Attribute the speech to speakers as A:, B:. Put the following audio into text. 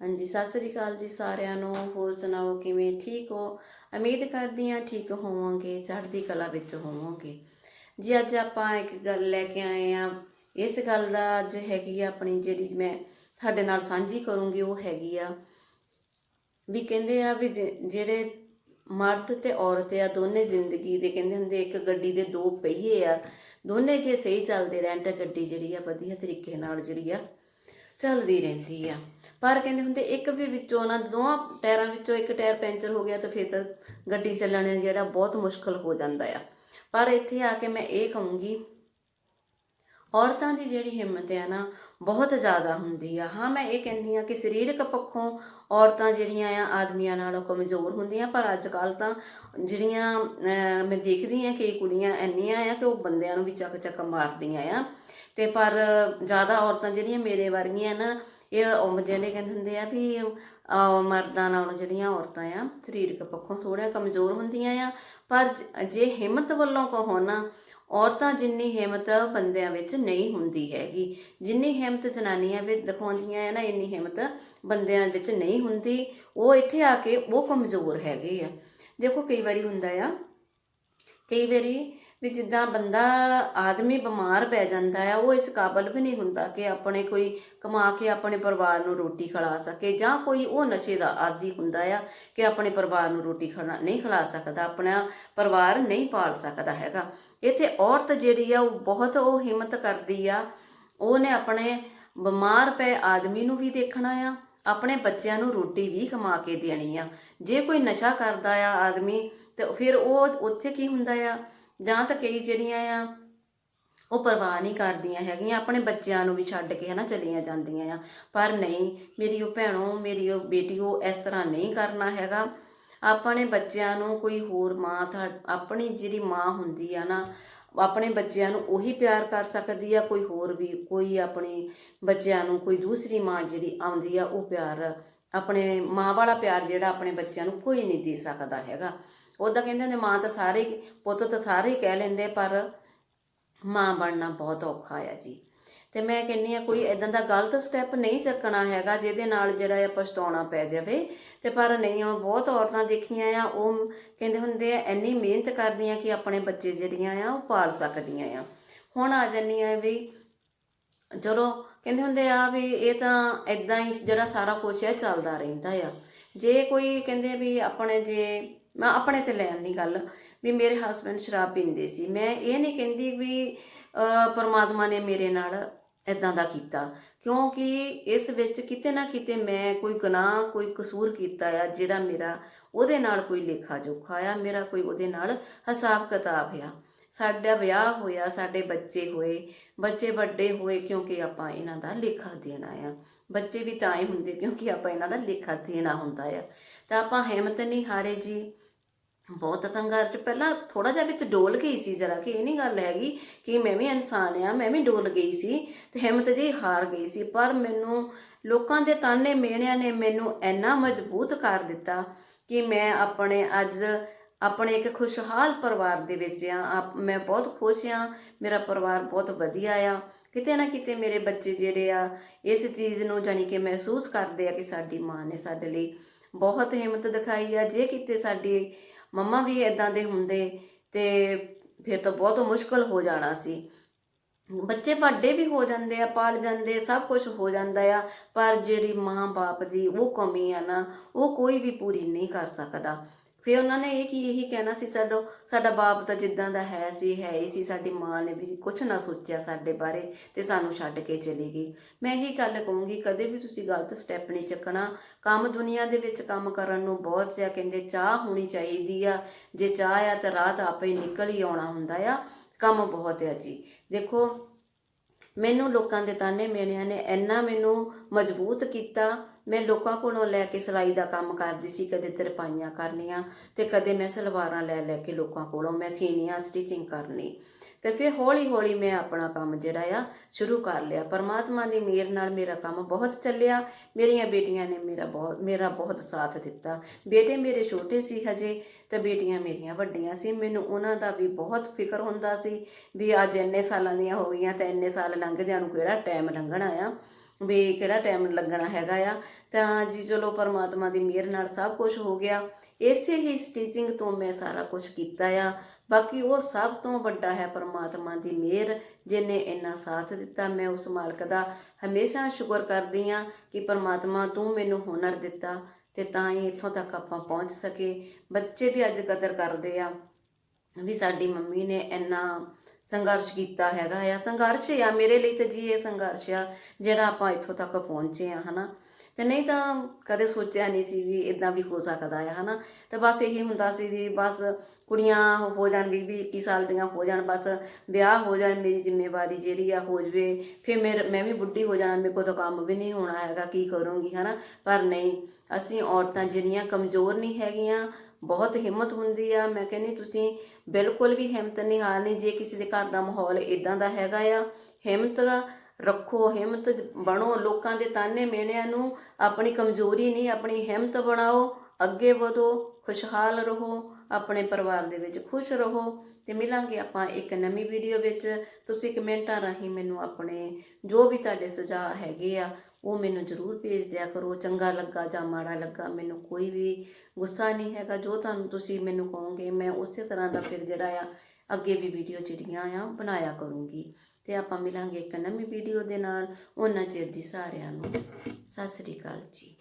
A: ਹਾਂਜੀ, ਸਤਿ ਸ੍ਰੀ ਅਕਾਲ ਜੀ ਸਾਰਿਆਂ ਨੂੰ। ਹੋਰ ਸੁਣਾਓ, ਕਿਵੇਂ ਠੀਕ ਹੋ? ਉਮੀਦ ਕਰਦੀ ਹਾਂ ਠੀਕ ਹੋਵੋਗੇ, ਚੜ੍ਹਦੀ ਕਲਾ ਵਿੱਚ ਹੋਵੋਗੇ। ਜੀ, ਅੱਜ ਆਪਾਂ ਇੱਕ ਗੱਲ ਲੈ ਕੇ ਆਏ ਆ ਇਸ ਗੱਲ ਦਾ ਅੱਜ ਹੈਗੀ ਆ ਆਪਣੀ ਜਿਹੜੀ ਮੈਂ ਤੁਹਾਡੇ ਨਾਲ ਸਾਂਝੀ ਕਰੂੰਗੀ, ਉਹ ਹੈਗੀ ਆ ਵੀ ਕਹਿੰਦੇ ਆ ਵੀ ਜਿਹੜੇ ਮਰਦ ਤੇ ਔਰਤ ਆ, ਦੋਨੇ ਜ਼ਿੰਦਗੀ ਦੇ ਕਹਿੰਦੇ ਹੁੰਦੇ ਇੱਕ ਗੱਡੀ ਦੇ ਦੋ ਪਹੀਏ ਆ। ਦੋਨੇ ਜੇ ਸਹੀ ਚੱਲਦੇ ਰਹਿਣ ਤਾਂ ਗੱਡੀ ਜਿਹੜੀ ਆ ਵਧੀਆ ਤਰੀਕੇ ਨਾਲ ਜਿਹੜੀ ਆ ਚੱਲਦੀ ਰਹਿੰਦੀ ਆ। ਪਰ ਕਹਿੰਦੇ ਹੁੰਦੇ ਇੱਕ ਵੀ ਵਿੱਚੋਂ ਉਹਨਾਂ ਦੋਵਾਂ ਟਾਇਰਾਂ ਵਿੱਚੋਂ ਇੱਕ ਟਾਇਰ ਪੈਂਚਰ ਹੋ ਗਿਆ ਤਾਂ ਫਿਰ ਤਾਂ ਗੱਡੀ ਚੱਲਣਾ ਜਿਹੜਾ ਬਹੁਤ ਮੁਸ਼ਕਲ ਹੋ ਜਾਂਦਾ ਆ। ਪਰ ਇੱਥੇ ਆ ਕੇ ਮੈਂ ਇਹ ਕਹੂੰਗੀ ਔਰਤਾਂ ਦੀ ਜਿਹੜੀ ਹਿੰਮਤ ਹੈ ਨਾ ਬਹੁਤ ਜ਼ਿਆਦਾ ਹੁੰਦੀ ਆ। ਹਾਂ ਮੈਂ ਇਹ ਕਹਿੰਦੀ ਆ ਕਿ ਸਰੀਰਕ ਪੱਖੋਂ ਔਰਤਾਂ ਜਿਹੜੀਆਂ ਆ ਆਦਮੀਆਂ ਨਾਲੋਂ ਕਮਜ਼ੋਰ ਹੁੰਦੀਆਂ ਪਰ ਅੱਜ ਕੱਲ ਤਾਂ ਜਿਹੜੀਆਂ ਅਹ, ਮੈਂ ਦੇਖਦੀ ਆ ਕਿ ਕੁੜੀਆਂ ਇੰਨੀਆਂ ਆ ਕਿ ਉਹ ਬੰਦਿਆਂ ਨੂੰ ਵੀ ਚੱਕ ਚੱਕ ਮਾਰਦੀਆਂ ਆ। ਤੇ ਪਰ ਜ਼ਿਆਦਾ ਔਰਤਾਂ ਜਿਹੜੀਆਂ ਮੇਰੇ ਵਰਗੀਆਂ ਨਾ, ਇਹ ਜਿਹੜੇ ਕਹਿੰਦੇ ਹੁੰਦੇ ਆ ਵੀ ਮਰਦਾਂ ਨਾਲੋਂ ਜਿਹੜੀਆਂ ਔਰਤਾਂ ਆ, ਸਰੀਰਕ ਪੱਖੋਂ ਥੋੜ੍ਹਾ ਕਮਜ਼ੋਰ ਹੁੰਦੀਆਂ ਆ। ਪਰ ਜੇ ਹਿੰਮਤ ਵੱਲੋਂ ਕਹੋ ਨਾ, ਔਰਤਾਂ ਜਿੰਨੀ ਹਿੰਮਤ ਬੰਦਿਆਂ ਵਿੱਚ ਨਹੀਂ ਹੁੰਦੀ ਹੈਗੀ। ਜਿੰਨੀ ਹਿੰਮਤ ਜਨਾਨੀਆਂ ਵਿੱਚ ਦਿਖਾਉਂਦੀਆਂ ਹੈ ਨਾ, ਇੰਨੀ ਹਿੰਮਤ ਬੰਦਿਆਂ ਵਿੱਚ ਨਹੀਂ ਹੁੰਦੀ। ਉਹ ਇੱਥੇ ਆ ਕੇ ਉਹ ਕਮਜ਼ੋਰ ਹੈਗੇ ਆ। ਦੇਖੋ ਕਈ ਵਾਰੀ ਹੁੰਦਾ ਆ, ਕਈ ਵਾਰੀ ਵੀ ਜਿੱਦਾਂ ਬੰਦਾ ਆਦਮੀ ਬਿਮਾਰ ਪੈ ਜਾਂਦਾ ਆ, ਉਹ ਇਸ ਕਾਬਲ ਵੀ ਨਹੀਂ ਹੁੰਦਾ ਕਿ ਆਪਣੇ ਕੋਈ ਕਮਾ ਕੇ ਆਪਣੇ ਪਰਿਵਾਰ ਨੂੰ ਰੋਟੀ ਖਿਲਾ ਸਕੇ ਜਾਂ ਕੋਈ ਉਹ ਨਸ਼ੇ ਦਾ ਆਦੀ ਹੁੰਦਾ ਆ ਕਿ ਆਪਣੇ ਪਰਿਵਾਰ ਨੂੰ ਰੋਟੀ ਖਿਲਾ, ਨਹੀਂ ਖਿਲਾ ਸਕਦਾ, ਆਪਣਾ ਪਰਿਵਾਰ ਨਹੀਂ ਪਾਲ ਸਕਦਾ ਹੈਗਾ। ਇੱਥੇ ਔਰਤ ਜਿਹੜੀ ਆ, ਉਹ ਬਹੁਤ ਉਹ ਹਿੰਮਤ ਕਰਦੀ ਆ, ਉਹਨੇ ਆਪਣੇ ਬਿਮਾਰ ਪਏ ਆਦਮੀ ਨੂੰ ਵੀ ਦੇਖਣਾ ਆ, ਆਪਣੇ ਬੱਚਿਆਂ ਨੂੰ ਰੋਟੀ ਵੀ ਕਮਾ ਕੇ ਦੇਣੀ ਆ। ਜੇ ਕੋਈ ਨਸ਼ਾ ਕਰਦਾ ਆ ਆਦਮੀ, ਤੇ ਫਿਰ ਉਹ ਉੱਥੇ ਕੀ ਹੁੰਦਾ ਆ ਜਾਂ ਤਾਂ ਕਈ ਜਿਹੜੀਆਂ ਆ, ਉਹ ਪਰਵਾਹ ਨਹੀਂ ਕਰਦੀਆਂ ਹੈਗੀਆਂ, ਆਪਣੇ ਬੱਚਿਆਂ ਨੂੰ ਵੀ ਛੱਡ ਕੇ ਹਨਾ ਚਲੀਆਂ ਜਾਂਦੀਆਂ ਆ। ਪਰ ਨਹੀਂ, ਮੇਰੀ ਉਹ ਭੈਣੋ, ਮੇਰੀ ਉਹ ਬੇਟੀ, ਉਹ ਇਸ ਤਰ੍ਹਾਂ ਨਹੀਂ ਕਰਨਾ ਹੈਗਾ। ਆਪਣੇ ਬੱਚਿਆਂ ਨੂੰ ਕੋਈ ਹੋਰ ਮਾਂ ਤਾਂ ਆਪਣੀ ਜਿਹੜੀ ਮਾਂ ਹੁੰਦੀ ਆ ਨਾ ਆਪਣੇ ਬੱਚਿਆਂ ਨੂੰ ਉਹੀ ਪਿਆਰ ਕਰ ਸਕਦੀ ਆ, ਕੋਈ ਹੋਰ ਵੀ, ਕੋਈ ਆਪਣੇ ਬੱਚਿਆਂ ਨੂੰ, ਕੋਈ ਦੂਸਰੀ ਮਾਂ ਜਿਹੜੀ ਆਉਂਦੀ ਆ, ਉਹ ਪਿਆਰ ਆਪਣੇ ਮਾਂ ਵਾਲਾ ਪਿਆਰ ਜਿਹੜਾ ਆਪਣੇ ਬੱਚਿਆਂ ਨੂੰ ਕੋਈ ਨਹੀਂ ਦੇ ਸਕਦਾ ਹੈਗਾ। ਉਹਦਾ ਕਹਿੰਦੇ ਨੇ ਮਾਂ ਤਾਂ ਸਾਰੇ ਹੀ- ਪੁੱਤ ਤਾਂ ਸਾਰੇ ਹੀ ਕਹਿ ਲੈਂਦੇ, ਪਰ ਮਾਂ ਬਣਨਾ ਬਹੁਤ ਔਖਾ ਆ ਜੀ। ਤੇ ਮੈਂ ਕਹਿੰਨੀ ਆ ਕੋਈ ਇਦਾਂ ਦਾ ਗਲਤ ਸਟੈਪ ਨਹੀਂ ਚੱਕਣਾ ਹੈਗਾ, ਜਿਹਦੇ ਨਾਲ ਜਿਹੜਾ ਆ ਪਛਤਾਉਣਾ ਪੈ ਜਾਵੇ। ਤੇ ਪਰ ਨਹੀਂ, ਉਹ ਬਹੁਤ ਔਰਤਾਂ ਦੇਖੀਆਂ ਆ, ਉਹ ਕਹਿੰਦੇ ਹੁੰਦੇ ਆ, ਇੰਨੀ ਮਿਹਨਤ ਕਰਦੀਆਂ ਕਿ ਆਪਣੇ ਬੱਚੇ ਜਿਹੜੀਆਂ ਆ, ਉਹ ਪਾਲ ਸਕਦੀਆਂ ਆ। ਹੁਣ ਆ ਜੰਨੀਆਂ ਵੀ ਚਲੋ ਕਹਿੰਦੇ ਹੁੰਦੇ ਆ ਵੀ ਇਹ ਤਾਂ ਇਦਾਂ ਹੀ ਜਿਹੜਾ ਸਾਰਾ ਕੁਝ ਹੈ ਚੱਲਦਾ ਰਹਿੰਦਾ ਆ। ਜੇ ਕੋਈ ਕਹਿੰਦੇ ਵੀ ਆਪਣੇ ਜੇ, ਮੈਂ ਆਪਣੇ ਤੇ ਲੈਣ ਦੀ ਗੱਲ, ਵੀ ਮੇਰੇ ਹਸਬੰਡ ਸ਼ਰਾਬ ਪੀਂਦੇ ਸੀ, ਮੈਂ ਇਹ ਨਹੀਂ ਕਹਿੰਦੀ ਵੀ ਪਰਮਾਤਮਾ ਨੇ ਮੇਰੇ ਨਾਲ ਇਦਾਂ ਦਾ ਕੀਤਾ। ਕਿਉਂਕਿ ਇਸ ਵਿੱਚ ਕਿਤੇ ਨਾ ਕਿਤੇ ਮੈਂ ਕੋਈ ਗੁਨਾਹ, ਕੋਈ ਕਸੂਰ ਕੀਤਾ ਆ, ਜਿਹੜਾ ਮੇਰਾ ਉਹਦੇ ਨਾਲ ਕੋਈ ਲੇਖਾ ਜੋਖਾ ਆ, ਮੇਰਾ ਕੋਈ ਉਹਦੇ ਨਾਲ ਹਿਸਾਬ ਕਿਤਾਬ ਆ। ਸਾਡਾ ਵਿਆਹ ਹੋਇਆ, ਸਾਡੇ ਬੱਚੇ ਹੋਏ, ਬੱਚੇ ਵੱਡੇ ਹੋਏ ਕਿਉਂਕਿ ਆਪਾਂ ਇਹਨਾਂ ਦਾ ਲੇਖਾ ਦੇਣਾ ਆ। ਬੱਚੇ ਵੀ ਤਾਂ ਹੀ ਹੁੰਦੇ ਕਿਉਂਕਿ ਆਪਾਂ ਇਹਨਾਂ ਦਾ ਲੇਖਾ ਦੇਣਾ ਹੁੰਦਾ ਆ। ਤਾਂ ਆਪਾਂ ਹਿੰਮਤ ਨਹੀਂ ਹਾਰੇ ਜੀ। ਬਹੁਤ ਸੰਘਰਸ਼, ਪਹਿਲਾਂ ਥੋੜਾ ਜਿਹਾ ਵਿੱਚ ਡੋਲ ਗਈ ਸੀ ਜਰਾ ਕਿ ਇਹ ਨਹੀਂ ਗੱਲ ਹੈਗੀ ਕਿ ਮੈਂ ਵੀ ਇਨਸਾਨ ਆ, ਮੈਂ ਵੀ ਡੋਲ ਗਈ ਸੀ ਤੇ ਹਿੰਮਤ ਜੀ ਹਾਰ ਗਈ ਸੀ, ਪਰ ਮੈਨੂੰ ਲੋਕਾਂ ਦੇ ਤਾਨੇ ਮੇਣਿਆਂ ਨੇ ਮੈਨੂੰ ਇੰਨਾ ਮਜ਼ਬੂਤ ਕਰ ਦਿੱਤਾ ਕਿ ਮੈਂ ਆਪਣੇ ਅੱਜ ਆਪਣੇ ਇੱਕ ਖੁਸ਼ਹਾਲ ਪਰਿਵਾਰ ਦੇ ਵਿੱਚ ਆ, ਆਪ- ਮੈਂ ਬਹੁਤ ਖੁਸ਼ ਆ, ਮੇਰਾ ਪਰਿਵਾਰ ਬਹੁਤ ਵਧੀਆ ਆ। ਕਿਤੇ ਨਾ ਕਿਤੇ ਮੇਰੇ ਬੱਚੇ ਜਿਹੜੇ ਆ, ਇਸ ਚੀਜ਼ ਨੂੰ ਜਾਣੀ ਕਿ ਮਹਿਸੂਸ ਕਰਦੇ ਆ ਕਿ ਸਾਡੀ ਮਾਂ ਨੇ ਸਾਡੇ ਲਈ ਬਹੁਤ ਹਿੰਮਤ ਦਿਖਾਈ ਆ, ਜੇ ਕਿਤੇ ਸਾਡੀ ਮੰਮਾ ਵੀ ਇਦਾਂ ਦੇ ਹੁੰਦੇ ਤੇ ਫਿਰ ਤਾਂ ਬਹੁਤ ਮੁਸ਼ਕਲ ਹੋ ਜਾਣਾ ਸੀ। ਬੱਚੇ ਵੱਡੇ ਵੀ ਹੋ ਜਾਂਦੇ ਆ, ਪਾਲ ਜਾਂਦੇ, ਸਭ ਕੁਝ ਹੋ ਜਾਂਦਾ ਆ, ਪਰ ਜਿਹੜੀ ਮਾਂ-ਬਾਪ ਦੀ ਉਹ ਕਮੀ ਆ ਨਾ, ਉਹ ਕੋਈ ਵੀ ਪੂਰੀ ਨਹੀਂ ਕਰ ਸਕਦਾ। ਫਿਰ ਉਹਨਾਂ ਨੇ ਇਹ ਕੀ, ਇਹੀ ਕਹਿਣਾ ਸੀ, ਸਾਡਾ ਸਾਡਾ ਬਾਪ ਤਾਂ ਜਿੱਦਾਂ ਦਾ ਹੈ ਸੀ ਹੈ ਹੀ ਸੀ, ਸਾਡੀ ਮਾਂ ਨੇ ਵੀ ਕੁਝ ਨਾ ਸੋਚਿਆ ਸਾਡੇ ਬਾਰੇ ਤੇ ਸਾਨੂੰ ਛੱਡ ਕੇ ਚਲੀ ਗਈ। ਮੈਂ ਇਹੀ ਗੱਲ ਕਹੂੰਗੀ, ਕਦੇ ਵੀ ਤੁਸੀਂ ਗਲਤ ਸਟੈਪ ਨਹੀਂ ਚੱਕਣਾ। ਕੰਮ ਦੁਨੀਆ ਦੇ ਵਿੱਚ ਕੰਮ ਕਰਨ ਨੂੰ ਬਹੁਤ ਜਿਆ ਕਹਿੰਦੇ, ਚਾਹ ਹੋਣੀ ਚਾਹੀਦੀ ਆ। ਜੇ ਚਾਹ ਆ ਤਾਂ ਰਾਤ ਆਪੇ ਨਿਕਲ ਹੀ ਆਉਣਾ ਹੁੰਦਾ ਆ। ਕੰਮ ਬਹੁਤ ਆ ਜੀ। ਦੇਖੋ ਮੈਨੂੰ ਲੋਕਾਂ ਦੇ ਤਾਨੇ ਮੇਣਿਆਂ ਨੇ, ਇੰਨਾ ਮੈਨੂੰ ਮਜ਼ਬੂਤ ਕੀਤਾ। ਮੈਂ ਲੋਕਾਂ ਕੋਲੋਂ ਲੈ ਕੇ ਸਿਲਾਈ ਦਾ ਕੰਮ ਕਰਦੀ ਸੀ, ਕਦੇ ਤਰਪਾਈਆਂ ਕਰਨੀਆਂ ਤੇ ਕਦੇ ਮੈਂ ਸਲਵਾਰਾਂ ਲੈ ਲੈ ਕੇ ਲੋਕਾਂ ਕੋਲੋਂ, ਮੈਂ ਸੀਨੀਆਂ ਸਟਿਚਿੰਗ ਕਰਨੀ। ਤੇ ਫਿਰ ਹੌਲੀ ਹੌਲੀ ਮੈਂ ਆਪਣਾ ਕੰਮ ਜਿਹੜਾ ਆ ਸ਼ੁਰੂ ਕਰ ਲਿਆ। ਪਰਮਾਤਮਾ ਦੀ ਮਿਹਰ ਨਾਲ ਮੇਰਾ ਕੰਮ ਬਹੁਤ ਚੱਲਿਆ। ਮੇਰੀਆਂ ਬੇਟੀਆਂ ਨੇ ਮੇਰਾ ਬਹੁਤ ਮੇਰਾ ਬਹੁਤ ਸਾਥ ਦਿੱਤਾ। ਬੇਟੇ ਮੇਰੇ ਛੋਟੇ ਸੀ ਹਜੇ ਤੇ ਬੇਟੀਆਂ ਮੇਰੀਆਂ ਵੱਡੀਆਂ ਸੀ। ਮੈਨੂੰ ਉਹਨਾਂ ਦਾ ਵੀ ਬਹੁਤ ਫਿਕਰ ਹੁੰਦਾ ਸੀ ਵੀ ਅੱਜ ਇੰਨੇ ਸਾਲਾਂ ਦੀਆਂ ਹੋ ਗਈਆਂ ਤੇ ਇੰਨੇ ਸਾਲ ਲੰਘਦਿਆਂ ਨੂੰ ਕਿਹੜਾ ਟਾਈਮ ਲੰਘਣਾ ਆ? ਵੀ ਕਿਹੜਾ ਟਾਈਮ ਲੱਗਣਾ ਹੈਗਾ ਆ? ਤਾਂ ਜੀ ਚਲੋ ਪਰਮਾਤਮਾ ਦੀ ਮਿਹਰ ਨਾਲ ਸਭ ਕੁਝ ਹੋ ਗਿਆ। ਇਸੇ ਹੀ ਸਟਿਚਿੰਗ ਤੋਂ ਮੈਂ ਸਾਰਾ ਕੁਝ ਕੀਤਾ ਆ। ਬਾਕੀ ਉਹ ਸਭ ਤੋਂ ਵੱਡਾ ਹੈ ਪਰਮਾਤਮਾ ਦੀ ਮਿਹਰ ਜਿਨੇ ਇੰਨਾ ਸਾਥ ਦਿੱਤਾ। ਮੈਂ ਉਸ ਮਾਲਕ ਦਾ ਹਮੇਸ਼ਾ ਸ਼ੁਕਰ ਕਰਦੀ ਆ ਕਿ ਪਰਮਾਤਮਾ ਤੂੰ ਮੈਨੂੰ ਹੁਨਰ ਦਿੱਤਾ ਤੇ ਤਾਂ ਹੀ ਇੱਥੋਂ ਤੱਕ ਆਪਾਂ ਪਹੁੰਚ ਸਕੇ। ਬੱਚੇ ਵੀ ਅੱਜ ਕਦਰ ਕਰਦੇ ਆ ਵੀ ਸਾਡੀ ਮੰਮੀ ਨੇ ਇੰਨਾ ਸੰਘਰਸ਼ ਕੀਤਾ ਹੈਗਾ ਆ। ਸੰਘਰਸ਼ ਆ, ਮੇਰੇ ਲਈ ਤਾਂ ਜੀ ਇਹ ਸੰਘਰਸ਼ ਆ ਜਿਹੜਾ ਆਪਾਂ ਇੱਥੋਂ ਤੱਕ ਪਹੁੰਚੇ ਆ, ਹਨਾ? ਤੇ ਨਹੀਂ ਤਾਂ ਕਦੇ ਸੋਚਿਆ ਨਹੀਂ ਸੀ ਵੀ ਇਦਾਂ ਵੀ ਹੋ ਸਕਦਾ ਆ, ਹਨਾ? ਤੇ ਬਸ ਇਹੀ ਹੁੰਦਾ ਸੀ ਵੀ ਬਸ ਕੁੜੀਆਂ ਹੋ ਜਾਣ 20 21 ਸਾਲ ਦੀਆਂ ਹੋ ਜਾਣ, ਬਸ ਵਿਆਹ ਹੋ ਜਾਣ, ਮੇਰੀ ਜ਼ਿੰਮੇਵਾਰੀ ਜਿਹੜੀ ਆ ਹੋ ਜਵੇ। ਫਿਰ ਮੇਰੇ, ਮੈਂ ਵੀ ਬੁੱਢੀ ਹੋ ਜਾਣਾ, ਮੇਰੇ ਕੋਲ ਤਾਂ ਕੰਮ ਵੀ ਨਹੀਂ ਹੋਣਾ ਹੈਗਾ, ਕੀ ਕਰੂੰਗੀ, ਹਨਾ? ਪਰ ਨਹੀਂ, ਅਸੀਂ ਔਰਤਾਂ ਜਿਹੜੀਆਂ ਕਮਜ਼ੋਰ ਨਹੀਂ ਹੈਗੀਆਂ, ਬਹੁਤ ਹਿੰਮਤ ਹੁੰਦੀ ਆ। ਮੈਂ ਕਹਿੰਨੀ ਤੁਸੀਂ ਬਿਲਕੁਲ ਵੀ ਹਿੰਮਤ ਨਹੀਂ ਹਾਰਨੀ, ਜੇ ਕਿਸੇ ਦੇ ਘਰ ਦਾ ਮਾਹੌਲ ਇਦਾਂ ਦਾ ਹੈਗਾ ਆ, ਹਿੰਮਤ ਰੱਖੋ, ਹਿੰਮਤ ਬਣੋ, ਲੋਕਾਂ ਦੇ ਤਾਨੇ ਮੇਣਿਆਂ ਨੂੰ ਆਪਣੀ ਕਮਜ਼ੋਰੀ ਨਹੀਂ, ਆਪਣੀ ਹਿੰਮਤ ਬਣਾਓ, ਅੱਗੇ ਵਧੋ, ਖੁਸ਼ਹਾਲ ਰਹੋ, ਆਪਣੇ ਪਰਿਵਾਰ ਦੇ ਵਿੱਚ ਖੁਸ਼ ਰਹੋ ਤੇ ਮਿਲਾਂਗੇ ਆਪਾਂ ਇੱਕ ਨਵੀਂ ਵੀਡੀਓ ਵਿੱਚ। ਤੁਸੀਂ ਕਮੈਂਟਾਂ ਰਾਹੀਂ ਮੈਨੂੰ ਆਪਣੇ ਜੋ ਵੀ ਤੁਹਾਡੇ ਸੁਝਾਅ ਹੈਗੇ ਆ, ਉਹ ਮੈਨੂੰ ਜ਼ਰੂਰ ਭੇਜ ਦਿਆ ਕਰੋ। ਚੰਗਾ ਲੱਗਾ ਜਾਂ ਮਾੜਾ ਲੱਗਾ, ਮੈਨੂੰ ਕੋਈ ਵੀ ਗੁੱਸਾ ਨਹੀਂ ਹੈਗਾ। ਜੋ ਤੁਹਾਨੂੰ ਤੁਸੀਂ ਮੈਨੂੰ ਕਹੋਗੇ, ਮੈਂ ਉਸੇ ਤਰ੍ਹਾਂ ਦਾ ਫਿਰ ਜਿਹੜਾ ਆ ਅੱਗੇ ਵੀ ਵੀਡੀਓ ਜਿਹੜੀਆਂ ਆ ਬਣਾਇਆ ਕਰੂੰਗੀ। ਤੇ ਆਪਾਂ ਮਿਲਾਂਗੇ ਇੱਕ ਨਵੀਂ ਵੀਡੀਓ ਦੇ ਨਾਲ। ਉਹਨਾਂ ਚਿਰ ਜੀ ਸਾਰਿਆਂ ਨੂੰ। ਸਤਿ ਸ੍ਰੀ ਅਕਾਲ ਜੀ।